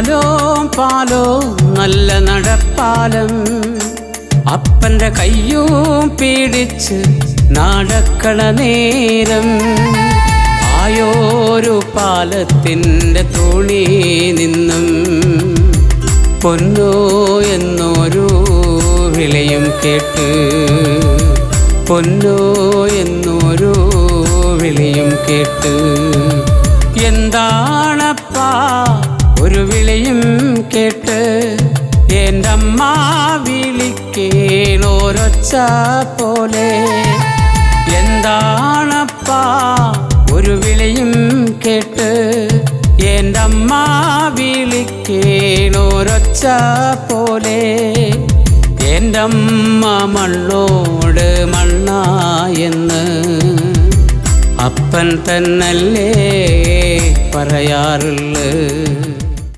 പാലോ പാലോ നല്ല നടപ്പാലം. അപ്പന്റെ കയ്യും പീഡിച്ച് നടക്കണ നേരം. ആയോരു പാലത്തിന്റെ തോണി നിന്നും പൊന്നോ എന്നൊരു വിളയും കേട്ട്. പൊന്നോ എന്നൊരു വിളയും കേട്ട്. എന്താണപ്പാ ഒരു വിളിയും കേട്ട് എന്റെ അമ്മ വിളിക്കേണോരൊച്ച പോലെ. എന്താണപ്പാ ഒരു വിളിയും കേട്ട് എന്റെ അമ്മ വിളിക്കേണോരൊച്ച പോലെ. എന്റെ അമ്മ മണ്ണോട് മണ്ണായെന്ന് അപ്പൻ തന്നല്ലേ പറയാറുള്ളു.